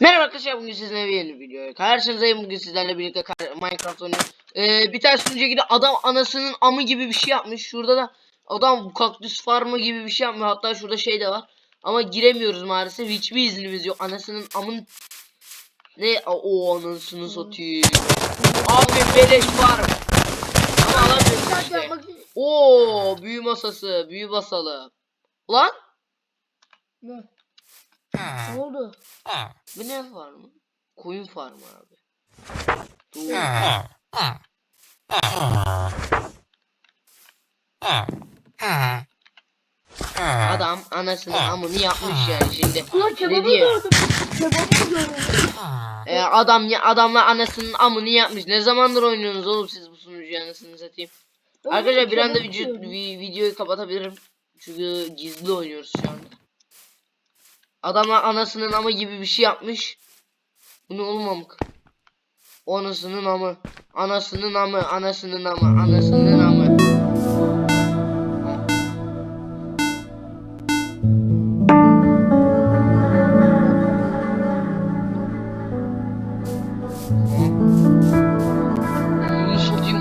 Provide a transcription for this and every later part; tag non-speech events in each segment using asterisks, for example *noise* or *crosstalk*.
Merhaba arkadaşlar bugün sizinle bir yeni video. Karşınızdayım bugün sizlerle birlikte Minecraft oynuyoruz. Ee, bir tane sunucuya gidip adam anasının amı gibi bir şey yapmış. Şurada da adam kaktüs farmı gibi bir şey yapmış. Hatta şurada şey de var. Ama giremiyoruz maalesef. Hiçbir iznimiz yok. Anasının amın ne o anasını satayım. Abi beleş var. Ama alamıyoruz işte. Oo büyü masası, büyü masalı. Ulan Ne? Ne oldu? bu ne farmı? Koyun farmı abi. Dur. Adam anasının amını yapmış yani şimdi. Ulan kebabı Dedi ya. gördüm. Kebabı gördüm. E, adam ya adamla anasının amını yapmış. Ne zamandır oynuyorsunuz oğlum siz bu sunucuyu anasını satayım. Arkadaşlar bir anda Kebabı video, gördüm. vi- videoyu kapatabilirim. Çünkü gizli oynuyoruz şu anda. Adamla anasının amı gibi bir şey yapmış. Bu ne oğlum amık? Amı. Anasının amı. Anasının amı. Anasının amı.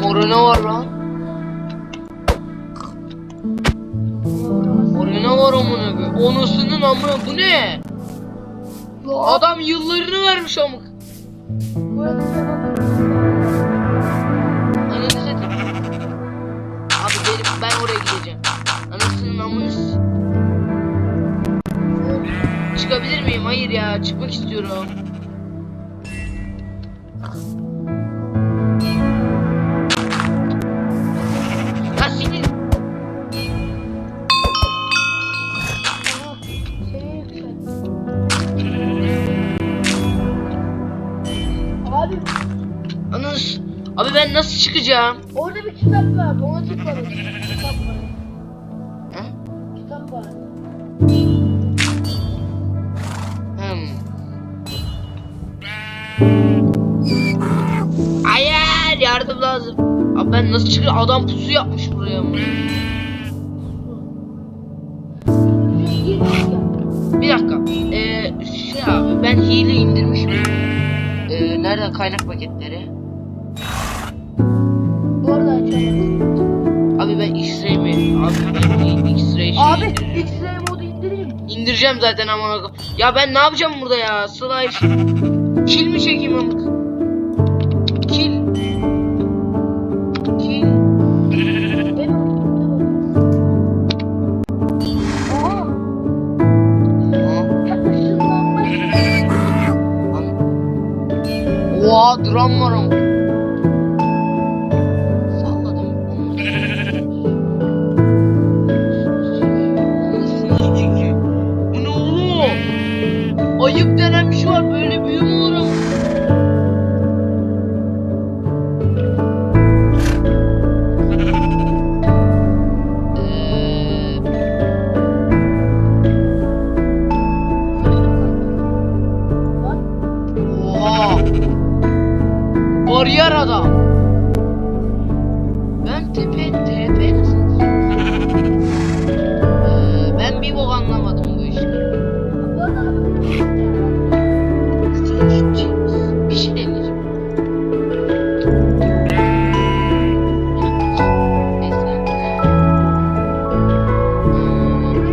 Orada ne var lan? Orada ne var amına koyayım? Anasının amı bu ne? Adam yıllarını vermiş amık. Satayım. Abi benim ben oraya gideceğim. Anasının amını s- Çıkabilir miyim? Hayır ya çıkmak istiyorum. Abi Ananı Abi ben nasıl çıkacağım? orada bir kitap var. Ona tıkladım. Kitap var. Ha? Kitap var. Hmm. Hayır yardım lazım. Abi ben nasıl çıkacağım? Adam pusu yapmış buraya mı? Bir dakika. Ee, şey abi ben hile indirmişim. Nereden kaynak paketleri? Bu arada açamaz. Abi ben X-ray mi? Abi ben X-ray şey Abi. X-ray modu indireyim. İndireceğim zaten ama. Ya ben ne yapacağım burada ya? Slash. Kill mi çekeyim amık? অধরম মরম Bariyer adam. Ben tepe tepe nasıl? *laughs* Ee, ben bir bok anlamadım bu işi. Bir şey deneyeceğim.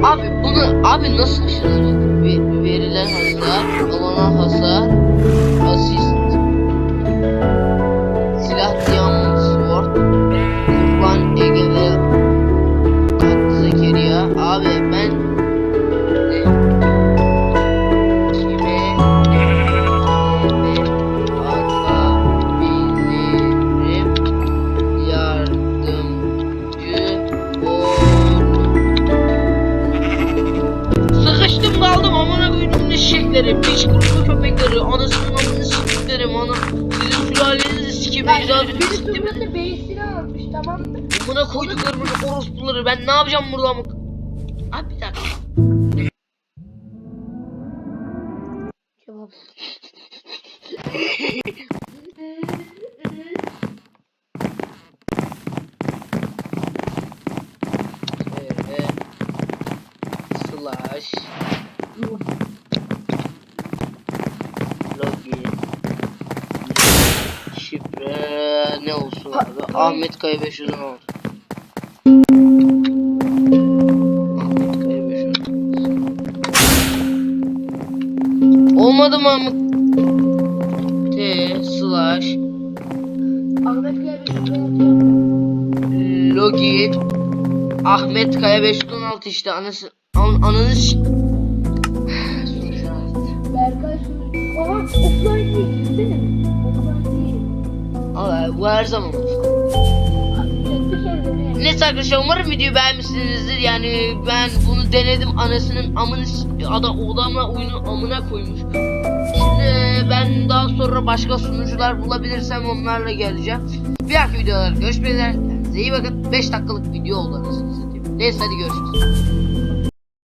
Abi bunu abi nasıl aşırı verilen hasar, alınan koydum eşekleri, piç kurulu köpekleri, anasının amını siktiklerim ana. Sizin sülalenizi sikeyim Bak, ecdadını birisi siktim. burası beysini almış tamam mı? Amına koyduklarımın orospuları ben ne yapacağım burada amık? Abi bir dakika. Kebap. *laughs* Evet. Slash. Ne olsun abi? Ahmet Kaya 516. Ahmet Kaya 516. Olmadı mı Ahmet? T slash Ahmet Kaya bir login Ahmet Kaya 516 işte anası an, ananı s- *sighs* Berkay. Aha offline değil. Bu her zaman olur. Arkadaşlar umarım videoyu beğenmişsinizdir. Yani ben bunu denedim anasının amını ada odamla oyunu amına koymuş. Şimdi e, ben daha sonra başka sunucular bulabilirsem onlarla geleceğim. Bir dahaki videolarda görüşmek üzere. Kendinize iyi bakın. 5 dakikalık video satayım. Neyse hadi görüşürüz.